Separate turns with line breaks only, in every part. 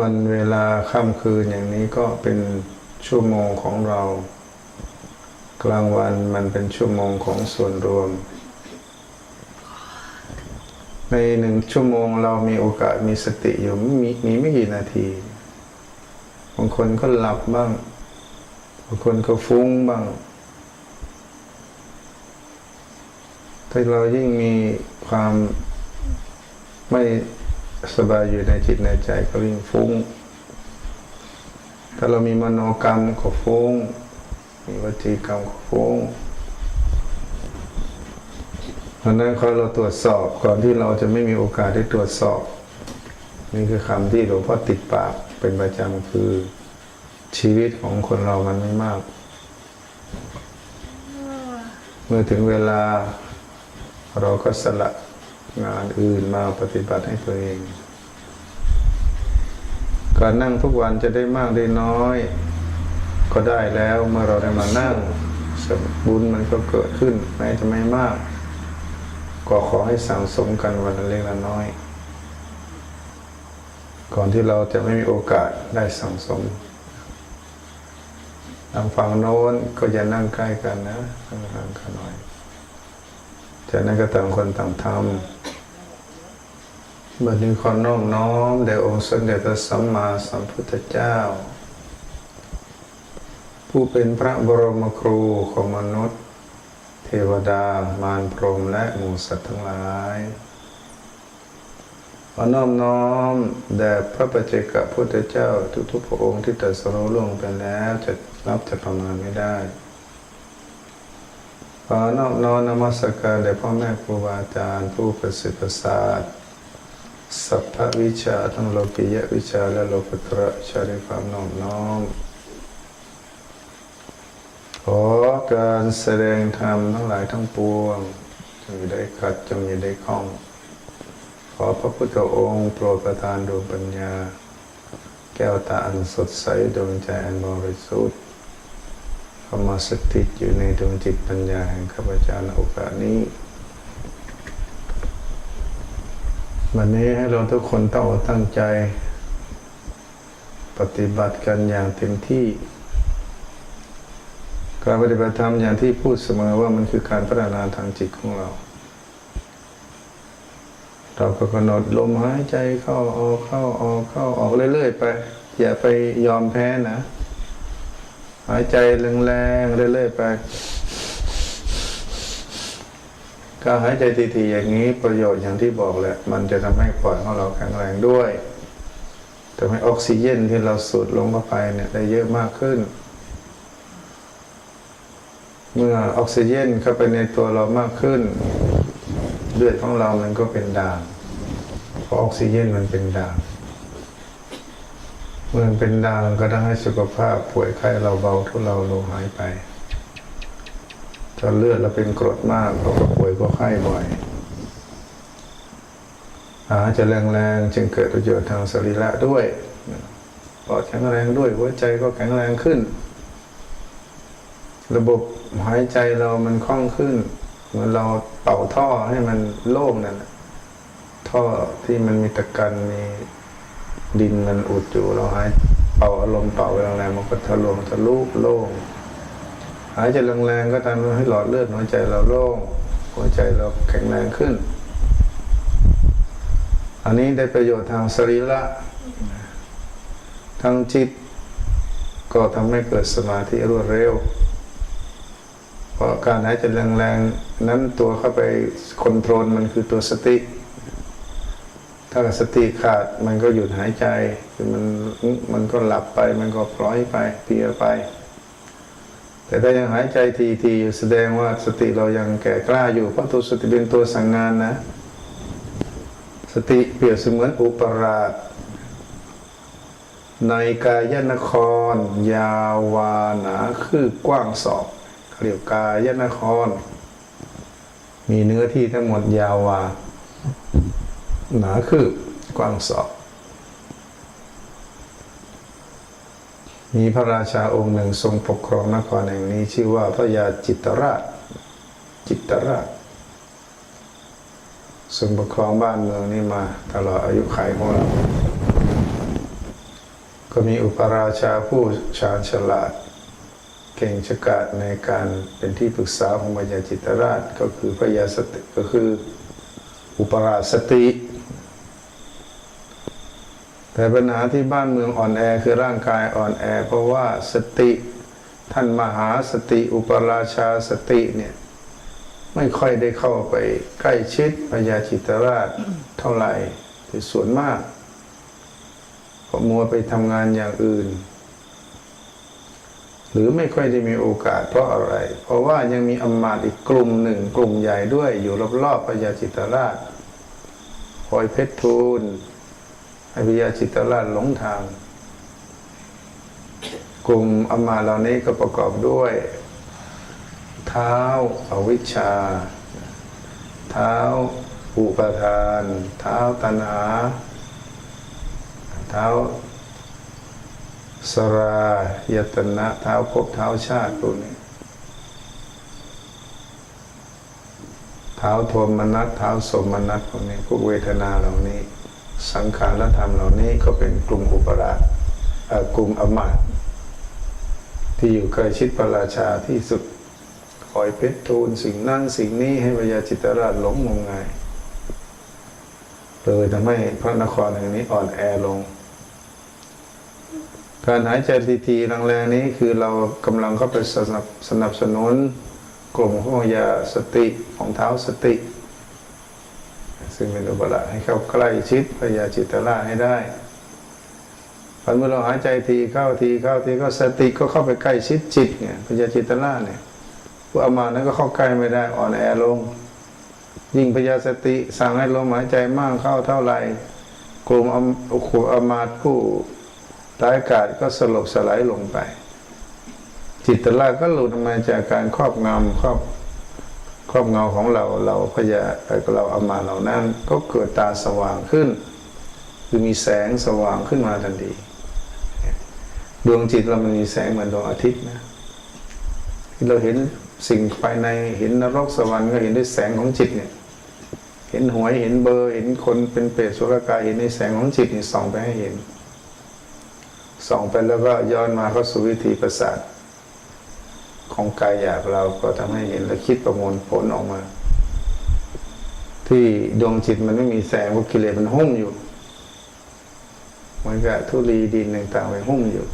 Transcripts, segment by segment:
วันเวลาค่ำคืนอย่างนี้ก็เป็นชั่วโมงของเรา กลางวันมันเป็นชั่วโมงของส่วนรวม ในหนึ่งชั่วโมงเรามีโอกาสมีสติอยู่มีมีไม่กี่นาทีบางคนก็หลับบ้างบางคนก็ฟุ้งบ้างถ้าเรายิ่งมีความไม่ สบายอยู่ในจิตในใจก็ยิ่งฟุ้ง ถ้าเรามีมโนกรรมก็ฟุ้ง มีวจีกรรมก็ฟุ้งเพราะนั้นขอเราตรวจสอบก่อนที่เราจะไม่มีโอกาสได้ตรวจสอบ นี่คือคำที่หลวงพ่อติดปากเป็นประจำคือชีวิตของคนเรามันไม่มาก เมื่อถึงเวลาเราก็สละ งานอื่นมาปฏิบัติให้ตัวเอง การนั่งทุกวันจะได้มากได้น้อย ก็ได้แล้วเมื่อเราได้มานั่งบุญมันก็เกิดขึ้นแม้จะไม่มาก ก็ขอให้สั่งสมกันวันละเล็กละน้อย ก่อนที่เราจะไม่มีโอกาสได้สั่งสมทางฝั่งโน้นก็จะนั่งใกล้กันนะห่างกันหน่อยจากนั้นก็ต่างคนต่างทำ บัดนี้ขอน้อมน้อมแด่องค์สมเด็จพระสัมมาสัมพุทธเจ้า ผู้เป็นพระบรมครูของมนุษย์ เทวดามารพรหมและหมู่สัตว์ทั้งหลายขอน้อมน้อมแด่พระปัจเจกพุทธเจ้าทุกๆพระองค์ที่ตรัสรู้ล่วงไปแล้วจะรับจะประมาณไม่ได้ขอนอบน้อมนมัสการแด่พ่อแม่ครูบาอาจารย์ผู้ประสิทธิ์ประสาท สัพพวิชาทั้งโลกิยะวิชาและโลกุตระวิชาด้วยความนอบน้อม ขอการแสดงธรรมทั้งหลายทั้งปวงจงอย่ได้ขัดจงอย่ได้ข้อง ขอพระพุทธองค์โปรดประทานดวงปัญญา แก้วตาอันสดใสดวงใจอันบริสุทธิ์เข้ามาสถิตอยู่ในดวงจิตปัญญาแห่งข้าพเจ้าในโอกาสนี้ วันนี้ให้เราทุกคนตั้งอกตั้งใจ ปฏิบัติกันอย่างเต็มที่ การปฏิบัติธรรมอย่างที่พูดเสมอว่ามันคือการพัฒนาทางจิตของเรา เราก็กำหนดลมหายใจเข้าออกเข้าออกเข้าออกเรื่อยๆไป อย่าไปยอมแพ้นะ หายใจแรงๆเรื่อยๆไป การหายใจทีๆอย่างนี้ประโยชน์อย่างที่บอกแหละ มันจะทำให้ปอดของเราแข็งแรงด้วยทำให้ออกซิเจนที่เราสูดลงเข้าไปเนี่ยได้เยอะมากขึ้น เมื่อออกซิเจนเข้าไปในตัวเรามากขึ้นเลือดของเรามันก็เป็นด่างเพราะออกซิเจนมันเป็นด่างเมื่อเป็นด่างก็ทำให้สุขภาพป่วยไข้เราเบาทุเราลงหายไป ถ้าเลือดเราเป็นกรดมากเราก็ป่วยก็ไข้บ่อย อาหาจะแรงๆจึงเกิดประโยชน์ทางสรีระด้วยปอดแข็งแรงด้วยหัวใจก็แข็งแรงขึ้น ระบบหายใจเรามันคล่องขึ้น เหมือนเราเป่าท่อให้มันโล่งนั่นน่ะท่อที่มันมีตะกันมีดินมันอุดอยู่เราหายเป่าอารมณ์เป่าแรงๆมันก็ทะลวงทะลุโล่ง หายใจแรงๆก็ทำให้หลอดเลือดหัวใจเราโล่งหัวใจเราแข็งแรงขึ้น อันนี้ได้ประโยชน์ทางสรีระทางจิต ก็ทำให้เกิดสมาธิรวดเร็วเพราะการหายใจแรงๆนั้นตัวเข้าไปคอนโทรลมันคือตัวสติ ถ้าสติขาดมันก็หยุดหายใจ มันมันก็หลับไป มันก็ปล่อยไปเพียไป แต่ถ้ายังหายใจทีๆอยู่แสดงว่าสติเรายังแก่กล้าอยู่เพราะตัวสติเป็นตัวสั่งงานนะ สติเปรียบเสมือนอุปราชในกายนคร ยาวาหนาคือกว้างศอกเรียกกายนคร มีเนื้อที่ทั้งหมดยาวาหนาคือกว้างศอก มีพระราชาองค์หนึ่งทรงปกครองนครแห่งนี้ ชื่อว่าพระยาจิตรราช จิตรราชทรงปกครองบ้านเมืองนี้มาตลอดอายุขัยของเรา ก็มีอุปราชาผู้ชาญฉลาด เก่งฉกาจในการเป็นที่ปรึกษาของพญาจิตรราชก็คือพญาสติก็คืออุปราชสติ แต่ปัญหาที่บ้านเมืองอ่อนแอคือร่างกายอ่อนแอ เพราะว่าสติท่านมหาสติอุปราชาสติเนี่ยไม่ค่อยได้เข้าไปใกล้ชิดพญาจิตราชเท่าไหร่คือส่วนมากเพราะมัวไปทำงานอย่างอื่น หรือไม่ค่อยได้มีโอกาสเพราะอะไร เพราะว่ายังมีอำมาตย์อีกกลุ่มหนึ่งกลุ่มใหญ่ด้วยอยู่รอบๆพญาจิตรราชคอยเพชรทูล ให้พญาจิตราชหลงทาง กลุ่มอมาเหล่านี้ก็ประกอบด้วย เท้าอาวิชชา เท้าอุปทาน เท้าตัณหา เท้าสรายตนะเท้าภพเท้าชาติพวกนี้เท้าโทมนัสเท้าสมนัสพวกนี้พวกเวทนาเหล่านี้ สังขารธรรมเหล่านี้ก็เป็นกลุ่มอุปราชกลุ่มอำมาตที่อยู่ใกล้ชิดพระราชาที่สุดคอยเพชรทูลสิ่งนั้นสิ่งนี้ให้พญาจิตรราชหลงงมงายเลยทำให้พระนครแห่งนี้อ่อนแอลง การหายใจทีๆแรงๆนี้คือเรากำลังเข้าไปสนับสนับสนุนกลุ่มของยาสติของเท้าสติ ซึ่งเป็นอุปราชให้เข้าใกล้ชิดพญาจิตรราให้ได้พอเมื่อเราหายใจทีเข้าทีเข้าทีก็สติก็เข้าไปใกล้ชิดจิตเนี่ยพญาจิตรราเนี่ยพวกอามานั้นก็เข้าใกล้ไม่ได้อ่อนแอลง ยิ่งพยาสติสั่งให้ลมหายใจมากเข้าเท่าไหร่กลุ่มอำกลุ่มอามาตผู้ร้ายกาจก็สลบสลายลงไป จิตตลาก็หลุดออกมาจากการครอบงำครอบ ครอบเงาของเราเราพยาเราอามาเหล่านั้น ก็เกิดตาสว่างขึ้น คือมีแสงสว่างขึ้นมาทันทีดวงจิตเรามันมีแสงเหมือนดวงอาทิตย์นะที่เราเห็นสิ่งภายในเห็นนรกสวรรค์ก็เห็นด้วยแสงของจิตเนี่ย เห็นหวยเห็นเบอร์ เห็นคนเป็นเปรตสุรกายเห็นในแสงของจิตนี่ส่องไปให้เห็นส่องไปแล้วก็ย้อนมาเข้าสู่วิธีประสาท ของกายหยาบเราก็ทำให้เห็นและคิดประมวลผลออกมา ที่ดวงจิตมันไม่มีแสงเพราะกิเลสมันหุ้มอยู่เหมือนกับทุลีดินต่างๆไปหุ้มอยู่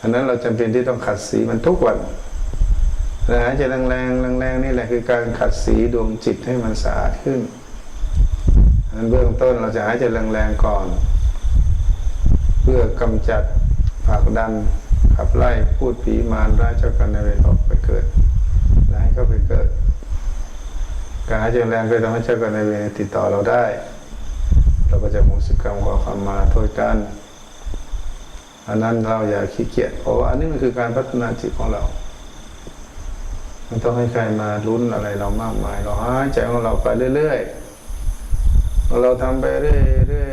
อันนั้นเราจำเป็นที่ต้องขัดสีมันทุกวันนะหายใจแรงๆแรงๆนี่แหละคือการขัดสีดวงจิตให้มันสะอาดขึ้นอันนั้นเบื้องต้นเราจะหายใจแรงๆก่อน เพื่อกำจัดผลักดัน ขับไล่พูดผีมารร้ายเจ้ากรรมนเวรออกไปเกิดและให้เขาไปเกิด การหายใจแรงก็ทำให้เจ้ากรรมนเวรติดต่อเราได้ เราก็จะมุสิกรรมขอความมาโทษกันอันนั้นเราอย่าขี้เกียจเพราะว่าอันนี้มันคือการพัฒนาจิตของเรา มันต้องให้ใครมาลุ้นอะไรเรามากมาย เราหายใจของเราไปเรื่อยๆเราทำไปเรื่อยๆเรื่อ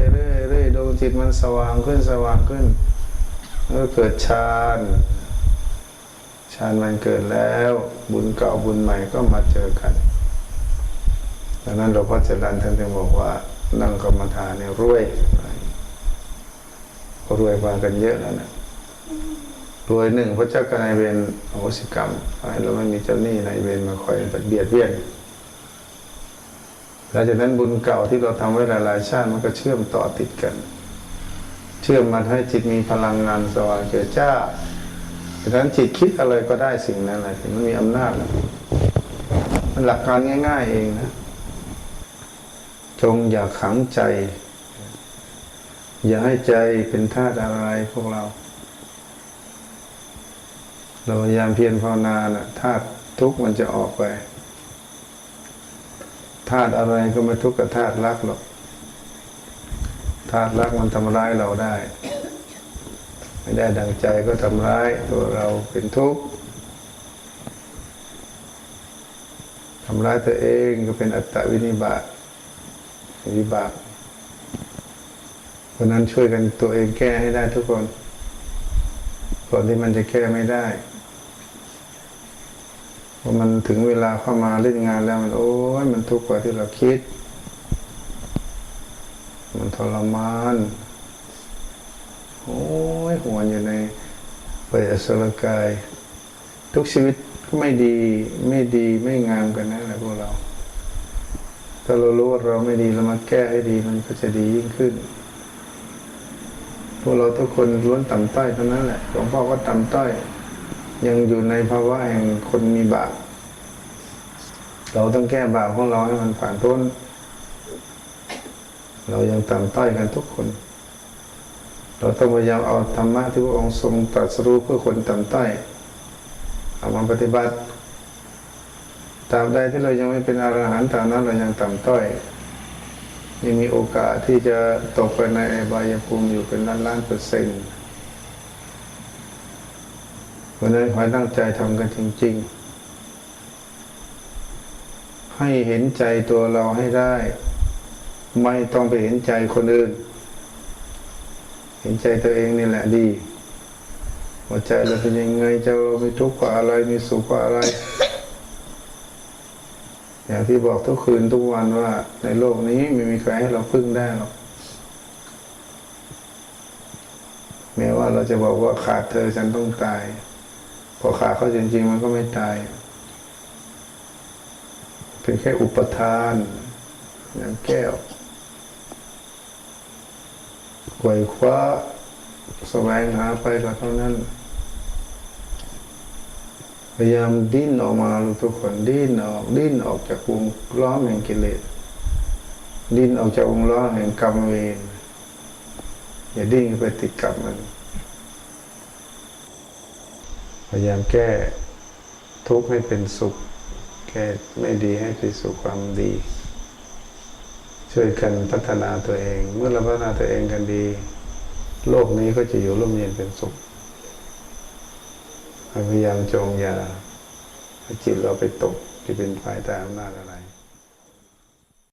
ยๆเรื่อยๆเรื่อยๆดวงจิตมันสว่างขึ้นสว่างขึ้น เมื่อเกิดฌานฌานมันเกิดแล้ว บุญเก่าบุญใหม่ก็มาเจอกันดังนั้นหลวงพ่อเจริญท่านจึงบอกว่า นั่งกรรมฐานเนี่ยรวยก็รวยกว่ากันเยอะแล้วนะรวยหนึ่งพระเจ้ากนายเวรอโหสิกรรมให้เราไม่มีเจ้าหนี้นายเวรมาคอยเบียดเบียนหลังจากนั้นบุญเก่าที่เราทำไว้หลายๆชาติมันก็เชื่อมต่อติดกัน ชื่อมมาให้จิตมีพลังงานสว่างเจิดจ้าดังนั้นจิตคิดอะไรก็ได้สิ่งนั้นแหละมันมีอำนาจมันหลักการง่าย ๆ เองนะ จงอย่าขังใจ อย่าให้ใจเป็นธาตุอะไรพวกเรา เราพยายามเพียรภาวนานะธาตุทุกมันจะออกไปธาตุอะไรก็ไม่ทุกข์กับธาตุรักหรอก ธาตุรักมันทำร้ายเราได้ ไม่ได้ดังใจก็ทำร้ายตัวเราเป็นทุกข์ทำร้ายตัวเองก็เป็นอัตตวินิบาตวิบากเพราะนั้นช่วยกันตัวเองแก้ให้ได้ทุกคนก่อนที่มันจะแก้ไม่ได้พอมันถึงเวลาเข้ามาเล่นงานแล้วมันโอ้ยมันทุกข์กว่าที่เราคิด มันทรมาน โอ้ยหัวอยู่ในเปรตอสุรกาย ทุกชีวิตก็ไม่ดี ไม่ดีไม่งามกันนะแหละพวกเรา ถ้าเรารู้ว่าเราไม่ดีเรามาแก้ให้ดีมันก็จะดียิ่งขึ้น พวกเราทุกคนล้วนต่ำต้อยเท่านั้นแหละหลวงพ่อก็ต่ำต้อย ยังอยู่ในภาวะแห่งคนมีบาปเราต้องแก้บาปของเราให้มันผ่านพ้น เรายังต่ำต้อยกันทุกคน เราต้องพยายามเอาธรรมะที่พระองค์ทรงตรัสรู้เพื่อคนต่ำต้อยเอามาปฏิบัติตาบใดที่เรายังไม่เป็นอรหันต์ตาบนั้นเรายังต่ำต้อยยังมีโอกาสที่จะตกไปในอบายภูมิอยู่เป็นล้านล้านเปอร์เซ็นต์วันนั้นขอให้ตั้งใจทำกันจริง ๆ ให้เห็นใจตัวเราให้ได้ ไม่ต้องไปเห็นใจคนอื่น เห็นใจตัวเองนี่แหละดีหัวใจเราเป็นยังไงจเรามีทุกข์กว่าอะไรมีสุขกว่าอะไร อย่างที่บอกทุกคืนทุกวันว่า ในโลกนี้ไม่มีใครให้เราพึ่งได้หรอกแม้ว่าเราจะบอกว่าขาดเธอฉันต้องตาย พอขาดเขาจริงๆมันก็ไม่ตาย เป็นแค่อุปทานอย่างแก้ว ขว่คว้าแสวงหาไปก็เท่านั้น พยายามดิ้นออกมาทุกคนดิ้นออกดิ้นออกจากวงล้อมแห่งกิเลสดิ้นออกจากวงล้อมแห่งกรรมเวรอย่าดิ้นไปติดกับมัน พยายามแก้ทุกข์ให้เป็นสุข แก้ไม่ดีให้ไปสู่ความดี ช่วยกันพัฒนาตัวเอง เมื่อเราพัฒนาตัวเองกันดี โลกนี้ก็จะอยู่ร่มเย็นเป็นสุขพยายามจงอย่าจิตเราไปตกที่เป็นภายใต้อำนาจอะไร